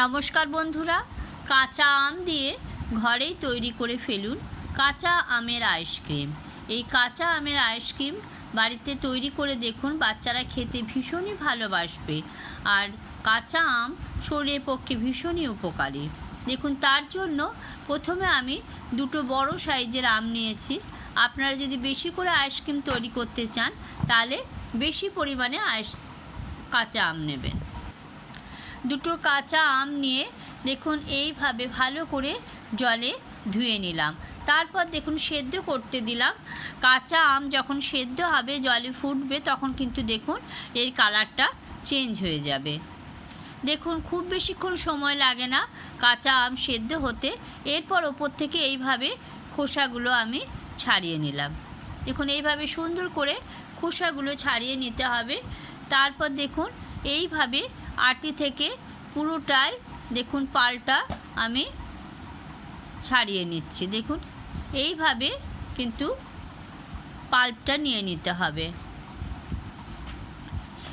নমস্কার বন্ধুরা, কাঁচা আম দিয়ে ঘরেই তৈরি করে ফেলুন কাঁচা আমের আইসক্রিম এই কাঁচা আমের আইসক্রিম বাড়িতে তৈরি করে দেখুন, বাচ্চারা খেতে ভীষণই ভালোবাসবে। আর কাঁচা আম শরীরের পক্ষে ভীষণই উপকারী। দেখুন, তার জন্য প্রথমে আমি দুটো বড় সাইজের আম নিয়েছি। আপনারা যদি বেশি করে আইসক্রিম তৈরি করতে চান, তাহলে বেশি পরিমাণে আইস কাঁচা আম নেবেন। দুটো কাঁচা আম নিয়ে দেখুন এইভাবে ভালো করে জলে ধুয়ে নিলাম। তারপর দেখুন সেদ্ধ করতে দিলাম। কাঁচা আম যখন সেদ্ধ হবে, জলে ফুটবে, তখন কিন্তু দেখুন এর কালারটা চেঞ্জ হয়ে যাবে। দেখুন খুব বেশিক্ষণ সময় লাগে না কাঁচা আম সেদ্ধ হতে। এরপর ওপর থেকে এইভাবে খোসাগুলো আমি ছাড়িয়ে নিলাম। দেখুন এইভাবে সুন্দর করে খোসাগুলো ছাড়িয়ে নিতে হবে। তারপর দেখুন এইভাবে আটি থেকে পুরোটাই দেখুন পালটা আমি ছাড়িয়ে নিচ্ছি। দেখুন, এইভাবে কিন্তু পাল্পটা নিয়ে নিতে হবে।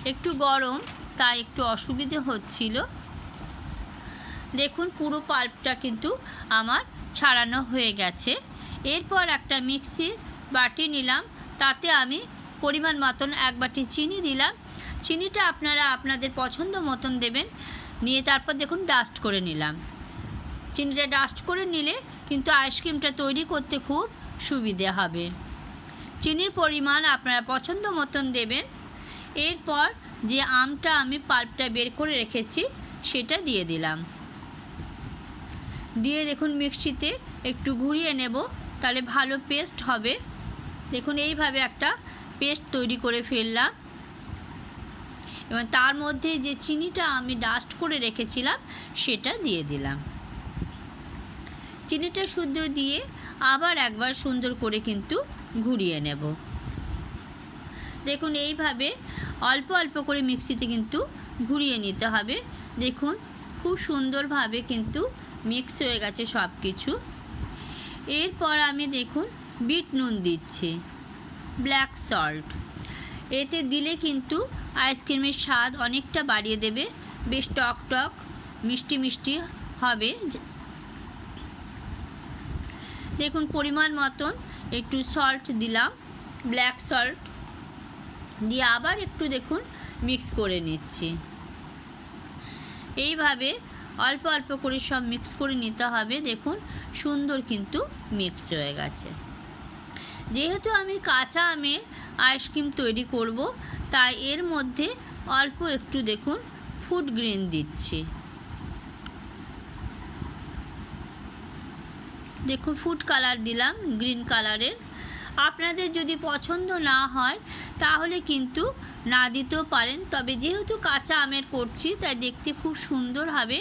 একটু গরম, তাই একটু অসুবিধে হচ্ছিল। দেখুন, পুরো পাল্পটা কিন্তু আমার ছাড়ানো হয়ে গেছে। এরপর একটা মিক্সির বাটি নিলাম, তাতে আমি পরিমাণ মতন এক বাটি চিনি দিলাম। চিনিটা আপনারা আপনাদের পছন্দ মতন দেবেন। নিয়ে তারপর দেখুন ডাস্ট করে নিলাম। চিনিটা ডাস্ট করে নিলে কিন্তু আইসক্রিমটা তৈরি করতে খুব সুবিধে হবে। চিনির পরিমাণ আপনারা পছন্দ মতন দেবেন। এরপর যে আমটা আমি পাল্পটা বের করে রেখেছি, সেটা দিয়ে দিলাম। দিয়ে দেখুন মিক্সিতে একটু ঘুরিয়ে নেব, তাহলে ভালো পেস্ট হবে। দেখুন এইভাবে একটা পেস্ট তৈরি করে ফেললাম। এবং তার মধ্যে যে চিনিটা আমি ডাস্ট করে রেখেছিলাম, সেটা দিয়ে দিলাম। চিনিটা শুদ্ধ দিয়ে আবার একবার সুন্দর করে কিন্তু ঘুরিয়ে নেব। দেখুন, এইভাবে অল্প অল্প করে মিক্সিতে কিন্তু ঘুরিয়ে নিতে হবে। দেখুন, খুব সুন্দরভাবে কিন্তু মিক্স হয়ে গেছে সব কিছু এরপর আমি দেখুন, বিট নুন দিচ্ছি। Black salt. এতে দিলে কিন্তু আইসক্রিমের স্বাদ অনেকটা বাড়িয়ে দেবে, বেশ টক টক মিষ্টি মিষ্টি হবে। দেখুন, পরিমাণ মতন একটু সল্ট দিলাম, ব্ল্যাক সল্ট। দিয়ে আবার একটু দেখুন, মিক্স করে নিচ্ছি। এইভাবে অল্প অল্প করে সব মিক্স করে নিতে হবে। দেখুন, সুন্দর কিন্তু মিক্স হয়ে গেছে। যেহেতু আমি কাঁচা আমের আইসক্রিম তৈরি করব, তাই এর মধ্যে অল্প একটু দেখুন ফুড গ্রিন দিচ্ছি। দেখুন ফুড কালার দিলাম গ্রিন কালারের আপনাদের যদি পছন্দ না হয়, তাহলে কিন্তু না দিতেও পারেন, তবে যেহেতু কাঁচা আমের করছি, তাই দেখতে খুব সুন্দর হবে।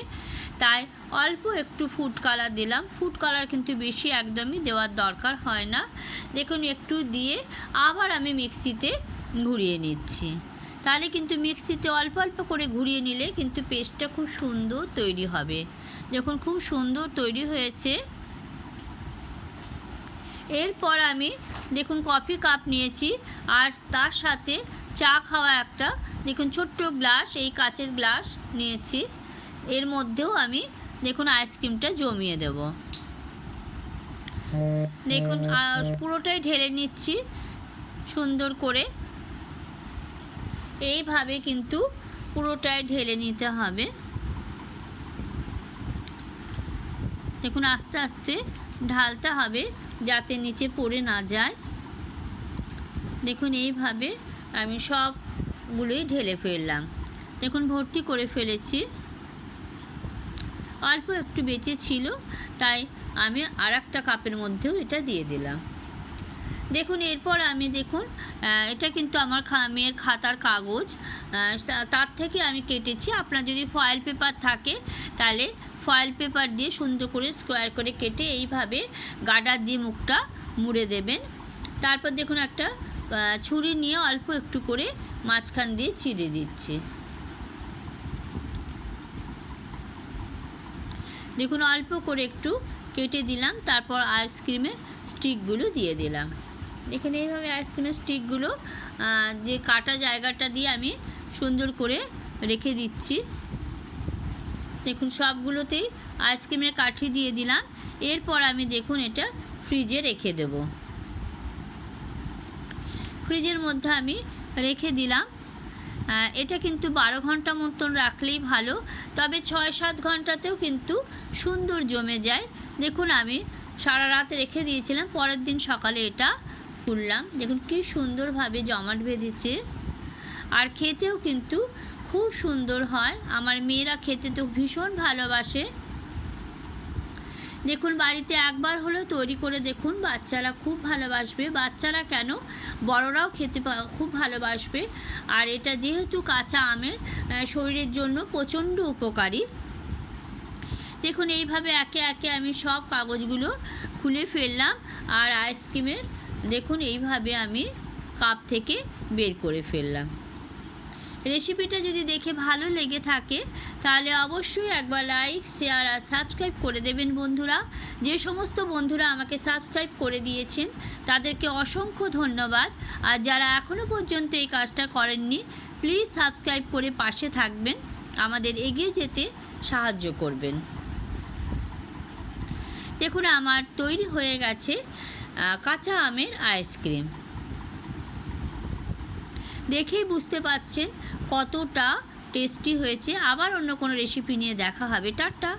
তাই অল্প একটু ফুড কালার দিলাম। ফুড কালার কিন্তু বেশি একদমই দেওয়ার দরকার হয় না। দেখুন, একটু দিয়ে আবার আমি মিক্সিতে ঘুরিয়ে নিচ্ছি। তাহলে কিন্তু মিক্সিতে অল্প অল্প করে ঘুরিয়ে নিলে কিন্তু পেস্টটা খুব সুন্দর তৈরি হবে। দেখুন, খুব সুন্দর তৈরি হয়েছে। এরপর আমি দেখুন, কফি কাপ নিয়েছি। আর তার সাথে চা খাওয়া একটা, দেখুন, ছোট্ট গ্লাস এই কাচের গ্লাস নিয়েছি। এর মধ্যেও আমি দেখুন আইসক্রিমটা জমিয়ে দেব। দেখুন পুরোটাই ঢেলে নিচ্ছি সুন্দর করে। এইভাবে কিন্তু পুরোটাই ঢেলে নিতে হবে। দেখুন, আস্তে আস্তে ঢালতে হবে যাতে নিচে পড়ে না যায়। দেখুন, এইভাবে আমি সবগুলোই ঢেলে ফেললাম। দেখুন, ভর্তি করে ফেলেছি। অল্প একটু বেঁচে ছিল, তাই আমি আর একটা কাপের মধ্যেও এটা দিয়ে দিলাম। দেখুন, এরপর আমি দেখুন এটা কিন্তু আমার মেয়ের খাতার কাগজ তার থেকে আমি কেটেছি। আপনার যদি ফয়েল পেপার থাকে, তাহলে ফয়েল পেপার দিয়ে সুন্দর করে স্কোয়ার করে কেটে এইভাবে গাডার দিয়ে মুখটা মুড়ে দেবেন। তারপর দেখুন একটা ছুরি নিয়ে অল্প একটু করে মাঝখান দিয়ে চিড়ে দিচ্ছি। দেখুন, অল্প করে একটু কেটে দিলাম, তারপর আইসক্রিমের স্টিকগুলো দিয়ে দিলাম। এখানে এইভাবে আইসক্রিমের স্টিকগুলো যে কাটা জায়গাটা দিয়ে আমি সুন্দর করে রেখে দিচ্ছি। দেখুন, সবগুলোতেই আইসক্রিমের কাঠি দিয়ে দিলাম। এরপর আমি দেখুন, এটা ফ্রিজে রেখে দেব। ফ্রিজের মধ্যে আমি রেখে দিলাম এটা কিন্তু বারো ঘণ্টা মতন রাখলেই ভালো। তবে ছয় সাত ঘন্টাতেও কিন্তু সুন্দর জমে যায়। দেখুন, আমি সারা রাত রেখে দিয়েছিলাম, পরের দিন সকালে এটা খুললাম। দেখুন, কি সুন্দরভাবে জমাট বেঁধেছে। আর খেতেও কিন্তু খুব সুন্দর হয়। আমার মেয়েরা খেতে তো ভীষণ ভালোবাসে। দেখুন, বাড়িতে একবার হলেও তৈরি করে দেখুন, বাচ্চারা খুব ভালোবাসবে। বাচ্চারা কেন? বড়রাও খেতে খুব ভালোবাসবে। আর এটা যেহেতু কাঁচা আমের শরীরের জন্য প্রচণ্ড উপকারী। দেখুন, এইভাবে একে একে আমি সব কাগজগুলো খুলে ফেললাম আর আইসক্রিমের দেখুন, এইভাবে আমি কাপ থেকে বের করে ফেললাম। রেসিপিটা যদি দেখে ভালো লেগে থাকে, তাহলে অবশ্যই একবার লাইক, শেয়ার আর সাবস্ক্রাইব করে দেবেন বন্ধুরা। যে সমস্ত বন্ধুরা আমাকে সাবস্ক্রাইব করে দিয়েছেন, তাদেরকে অসংখ্য ধন্যবাদ। আর যারা এখনও পর্যন্ত এই কাজটা করেননি প্লিজ সাবস্ক্রাইব করে পাশে থাকবেন। আমাদের এগিয়ে যেতে সাহায্য করবেন। দেখুন, আমার তৈরি হয়ে গেছে কাঁচা আমের আইসক্রিম দেখেই বুঝতে পাচ্ছেন কতটা টেস্টি হয়েছে। আবার অন্য কোনো রেসিপি নিয়ে দেখা হবে। টাটা।